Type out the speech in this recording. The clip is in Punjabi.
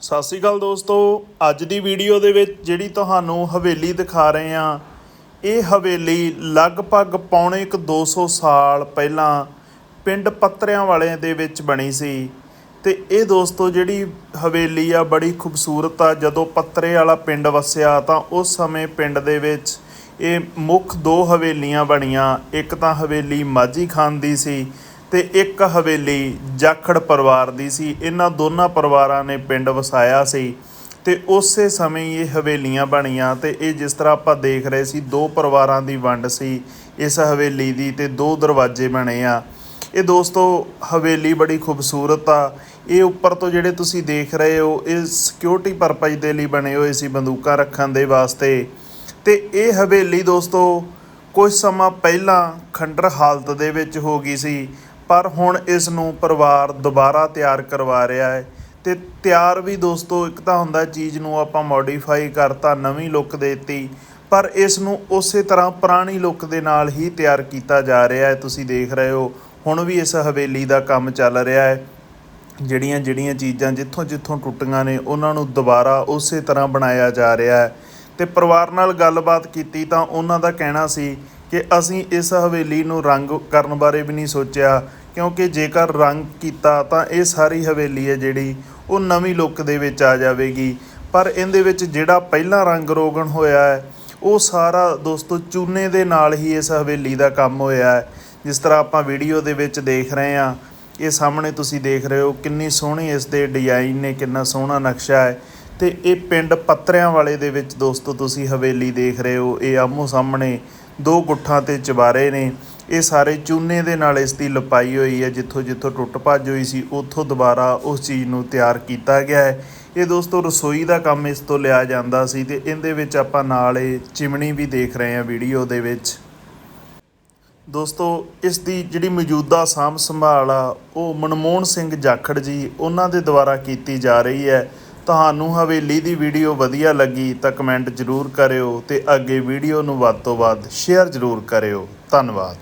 ਸਤਿ ਸ਼੍ਰੀ ਅਕਾਲ ਦੋਸਤੋ। ਅੱਜ ਦੀ ਵੀਡੀਓ ਦੇ ਵਿੱਚ ਜਿਹੜੀ ਤੁਹਾਨੂੰ ਹਵੇਲੀ ਦਿਖਾ ਰਹੇ ਹਾਂ, ਇਹ ਹਵੇਲੀ ਲਗਭਗ ਪੌਣੇ ਇੱਕ 200 ਸਾਲ ਪਹਿਲਾਂ ਪਿੰਡ ਪੱਤਰਿਆਂ ਵਾਲੇ ਦੇ ਵਿੱਚ ਬਣੀ ਸੀ। ਤੇ ਇਹ ਦੋਸਤੋ ਜਿਹੜੀ ਹਵੇਲੀ ਆ, ਬੜੀ ਖੂਬਸੂਰਤ ਆ। ਜਦੋਂ ਪੱਤਰੇ ਵਾਲਾ ਪਿੰਡ ਵਸਿਆ ਤਾਂ ਉਸ ਸਮੇਂ ਪਿੰਡ ਦੇ ਵਿੱਚ ਇਹ ਮੁੱਖ ਦੋ ਹਵੇਲੀਆਂ ਬਣੀਆਂ। ਇੱਕ ਤਾਂ ਹਵੇਲੀ ਮਾਝੀ ਖਾਨ ਦੀ ਸੀ ਤੇ ਇੱਕ ਹਵੇਲੀ ਜਾਖੜ ਪਰਿਵਾਰ ਦੀ ਸੀ। ਇਹਨਾਂ ਦੋਨਾਂ ਪਰਿਵਾਰਾਂ ਨੇ ਪਿੰਡ ਵਸਾਇਆ ਸੀ ਤੇ ਉਸੇ ਸਮੇਂ ਇਹ ਹਵੇਲੀਆਂ ਬਣੀਆਂ ਤੇ ਇਹ ਜਿਸ ਤਰ੍ਹਾਂ ਆਪਾਂ ਦੇਖ ਰਹੇ ਸੀ, ਦੋ ਪਰਿਵਾਰਾਂ ਦੀ ਵੰਡ ਸੀ ਇਸ ਹਵੇਲੀ ਦੀ ਤੇ ਦੋ ਦਰਵਾਜ਼ੇ ਬਣੇ ਆ। ਇਹ ਦੋਸਤੋ, ਹਵੇਲੀ ਬੜੀ ਖੂਬਸੂਰਤ ਆ। ਇਹ ਉੱਪਰ ਤੋਂ ਜਿਹੜੇ ਤੁਸੀਂ ਦੇਖ ਰਹੇ ਹੋ, ਇਹ ਸਿਕਿਉਰਿਟੀ ਪਰਪਸ ਦੇ ਲਈ ਬਣੇ ਹੋਏ ਸੀ ਬੰਦੂਕਾਂ ਰੱਖਣ ਦੇ ਵਾਸਤੇ। ਤੇ ਇਹ ਹਵੇਲੀ ਦੋਸਤੋ ਕੁਝ ਸਮਾਂ ਪਹਿਲਾਂ ਖੰਡਰ ਹਾਲਤ ਦੇ ਵਿੱਚ ਹੋ ਗਈ ਸੀ। ਪਰ ਹੁਣ ਇਸ ਨੂੰ ਪਰਿਵਾਰ ਦੁਬਾਰਾ ਤਿਆਰ ਕਰਵਾ ਰਿਹਾ ਹੈ ਤੇ ਤਿਆਰ ਵੀ ਦੋਸਤੋ, ਇੱਕ ਤਾਂ ਹੁੰਦਾ ਚੀਜ਼ ਨੂੰ ਆਪਾਂ ਮੋਡੀਫਾਈ ਕਰਤਾ, ਨਵੀਂ ਲੁੱਕ ਦੇਤੀ, ਪਰ ਇਸ ਨੂੰ ਉਸੇ ਤਰ੍ਹਾਂ ਪੁਰਾਣੀ ਲੁੱਕ ਦੇ ਨਾਲ ਹੀ ਤਿਆਰ ਕੀਤਾ ਜਾ ਰਿਹਾ ਹੈ। ਤੁਸੀਂ ਦੇਖ ਰਹੇ ਹੋ, ਹੁਣ ਵੀ ਇਸ ਹਵੇਲੀ ਦਾ ਕੰਮ ਚੱਲ ਰਿਹਾ ਹੈ। ਜਿਹੜੀਆਂ ਜਿਹੜੀਆਂ ਚੀਜ਼ਾਂ ਜਿੱਥੋਂ ਜਿੱਥੋਂ ਟੁੱਟੀਆਂ ਨੇ, ਉਹਨਾਂ ਨੂੰ ਦੁਬਾਰਾ ਉਸੇ ਤਰ੍ਹਾਂ ਬਣਾਇਆ ਜਾ ਰਿਹਾ ਹੈ। ਤੇ ਪਰਿਵਾਰ ਨਾਲ ਗੱਲਬਾਤ ਕੀਤੀ ਤਾਂ ਉਹਨਾਂ ਦਾ ਕਹਿਣਾ ਸੀ ਕਿ ਅਸੀਂ ਇਸ ਹਵੇਲੀ ਨੂੰ ਰੰਗ ਕਰਨ ਬਾਰੇ ਵੀ ਨਹੀਂ ਸੋਚਿਆ। ਕਿਉਂਕਿ ਜੇਕਰ ਰੰਗ ਕੀਤਾ ਤਾਂ ਇਹ ਸਾਰੀ ਹਵੇਲੀ ਹੈ ਜਿਹੜੀ ਉਹ ਨਵੀਂ ਲੁੱਕ ਦੇ ਵਿੱਚ ਆ ਜਾਵੇਗੀ। ਪਰ ਇਹਦੇ ਵਿੱਚ ਜਿਹੜਾ ਪਹਿਲਾਂ ਰੰਗ ਰੋਗਨ ਹੋਇਆ ਹੈ, ਉਹ ਸਾਰਾ ਦੋਸਤੋ ਚੂਨੇ ਦੇ ਨਾਲ ਹੀ ਇਸ ਹਵੇਲੀ ਦਾ ਕੰਮ ਹੋਇਆ ਹੈ। ਜਿਸ ਤਰ੍ਹਾਂ ਆਪਾਂ ਵੀਡੀਓ ਦੇ ਵਿੱਚ ਦੇਖ ਰਹੇ ਹਾਂ, ਇਹ ਸਾਹਮਣੇ ਤੁਸੀਂ ਦੇਖ ਰਹੇ ਹੋ ਕਿੰਨੀ ਸੋਹਣੀ ਇਸ ਦੇ ਡਿਜ਼ਾਈਨ ਨੇ, ਕਿੰਨਾ ਸੋਹਣਾ ਨਕਸ਼ਾ ਹੈ। ਤੇ ਇਹ ਪਿੰਡ ਪੱਤਰਿਆਂ ਵਾਲੇ ਦੇ ਵਿੱਚ ਦੋਸਤੋ ਤੁਸੀਂ ਹਵੇਲੀ ਦੇਖ ਰਹੇ ਹੋ, ਇਹ ਆਮੋ ਸਾਹਮਣੇ ਦੋ ਗੁੱਠਾਂ ਤੇ ਚਬਾਰੇ ਨੇ। ਇਹ ਸਾਰੇ ਚੂਨੇ ਦੇ ਨਾਲ ਇਸ ਦੀ ਲਪਾਈ ਹੋਈ ਹੈ, ਜਿੱਥੋਂ ਜਿੱਥੋਂ ਟੁੱਟ ਭੱਜ ਹੋਈ ਸੀ, ਉੱਥੋਂ ਦੁਬਾਰਾ ਉਸ ਚੀਜ਼ ਨੂੰ ਤਿਆਰ ਕੀਤਾ ਗਿਆ ਹੈ। ਇਹ ਦੋਸਤੋ ਰਸੋਈ ਦਾ ਕੰਮ ਇਸ ਤੋਂ ਲਿਆ ਜਾਂਦਾ ਸੀ ਤੇ ਇਹਦੇ ਵਿੱਚ ਆਪਾਂ ਨਾਲ ਇਹ ਚਿਮਣੀ ਵੀ ਦੇਖ ਰਹੇ ਹਾਂ ਵੀਡੀਓ ਦੇ ਵਿੱਚ। ਦੋਸਤੋ ਇਸ ਦੀ ਜਿਹੜੀ ਮੌਜੂਦਾ ਸਾਂਭ ਸੰਭਾਲ ਆ, ਉਹ ਮਨਮੋਹਨ ਸਿੰਘ ਜਾਖੜ ਜੀ ਉਹਨਾਂ ਦੇ ਦੁਆਰਾ ਕੀਤੀ ਜਾ ਰਹੀ ਹੈ। ਤੁਹਾਨੂੰ ਹਵੇਲੀ ਦੀ ਵੀਡੀਓ ਵਧੀਆ ਲੱਗੀ ਤਾਂ ਕਮੈਂਟ ਜ਼ਰੂਰ ਕਰਿਓ ਤੇ ਅੱਗੇ ਵੀਡੀਓ ਨੂੰ ਵੱਧ ਤੋਂ ਵੱਧ ਸ਼ੇਅਰ ਜ਼ਰੂਰ ਕਰਿਓ। ਧੰਨਵਾਦ।